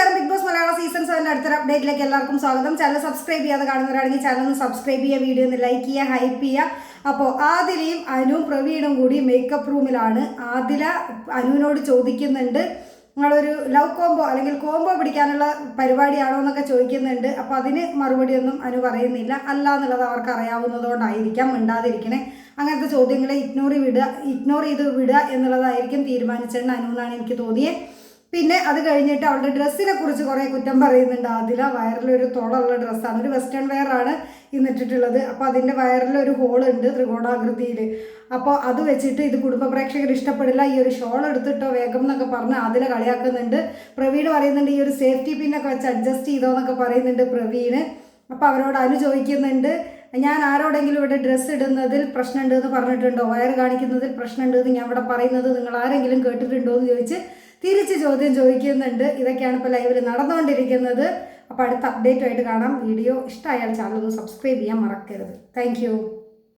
നമസ്കാരം big Boss Malayala season സെവന്റെ അടുത്തൊരു അപ്ഡേറ്റിലേക്ക് എല്ലാവർക്കും സ്വാഗതം. ചാനൽ സബ്സ്ക്രൈബ് ചെയ്യാതെ കാണുന്നവരാണെങ്കിൽ ചാനൽ ഒന്ന് സബ്സ്ക്രൈബ് ചെയ്യുക വീഡിയോ ഒന്ന് ലൈക്ക് ചെയ്യുക ഹൈപ്പ് ചെയ്യുക. അപ്പോൾ ആദിലയും അനുവും പ്രവീണും കൂടി മേക്കപ്പ് റൂമിലാണ് ആദില അനുവിനോട് ചോദിക്കുന്നുണ്ട് നിങ്ങളൊരു ലവ് കോംബോ അല്ലെങ്കിൽ കോംബോ പിടിക്കാനുള്ള പരിപാടിയാണോ എന്നൊക്കെ ചോദിക്കുന്നുണ്ട്. അപ്പോൾ അതിന് മറുപടിയൊന്നും അനു പറയുന്നില്ല. അല്ല എന്നുള്ളത് അവർക്ക് അറിയാവുന്നതുകൊണ്ടായിരിക്കാം മിണ്ടാതിരിക്കണേ. അങ്ങനത്തെ ചോദ്യങ്ങളെ ഇഗ്നോർ വിടുക ഇഗ്നോർ ചെയ്ത് വിടുക എന്നുള്ളതായിരിക്കും തീരുമാനിച്ചതെന്ന് അനു എന്നാണ് എനിക്ക് തോന്നിയത് പിന്നെ അത് കഴിഞ്ഞിട്ട് അവളുടെ ഡ്രസ്സിനെ കുറിച്ച് കുറേ കുറ്റം പറയുന്നുണ്ട്. അതില വയറിലൊരു തോളുള്ള ഡ്രസ്സാണ് ഒരു വെസ്റ്റേൺ വെയർ ആണ് ഇന്നിട്ടിട്ടുള്ളത്. അപ്പോൾ അതിന്റെ വയറിലൊരു ഹോൾ ഉണ്ട് ത്രികോണാകൃതിയിൽ അപ്പോൾ അത് വെച്ചിട്ട് ഇത് കുടുംബ പ്രേക്ഷകർ ഇഷ്ടപ്പെടില്ല. ഈ ഒരു ഷോൾ എടുത്തിട്ടോ വേഗം എന്നൊക്കെ പറഞ്ഞ് അതിലെ കളിയാക്കുന്നുണ്ട്. പ്രവീൺ പറയുന്നുണ്ട് ഈ ഒരു സേഫ്റ്റി പിന്നൊക്കെ വെച്ച് അഡ്ജസ്റ്റ് ചെയ്തോ എന്നൊക്കെ പറയുന്നുണ്ട് പ്രവീണ്. അപ്പോൾ അവരോട് അനു ചോദിക്കുന്നുണ്ട് ഞാൻ ആരോടെങ്കിലും ഇവിടെ ഡ്രസ്സ് ഇടുന്നതിൽ പ്രശ്നമുണ്ട് എന്ന് പറഞ്ഞിട്ടുണ്ടോ? വയർ കാണിക്കുന്നതിൽ പ്രശ്നമുണ്ട് എന്ന് ഞാൻ ഇവിടെ പറയുന്നത് നിങ്ങൾ ആരെങ്കിലും കേട്ടിട്ടുണ്ടോ? എന്ന് ചോദിച്ച് തിരിച്ച് ചോദ്യം ചോദിക്കുന്നുണ്ട്. ഇതൊക്കെയാണ് ഇപ്പോൾ ലൈവിൽ നടന്നുകൊണ്ടിരിക്കുന്നത്. അപ്പോൾ അടുത്ത അപ്ഡേറ്റുമായിട്ട് കാണാം. വീഡിയോ ഇഷ്ടമായാൽ ചാനൽ ഒന്ന് സബ്സ്ക്രൈബ് ചെയ്യാൻ മറക്കരുത്. താങ്ക്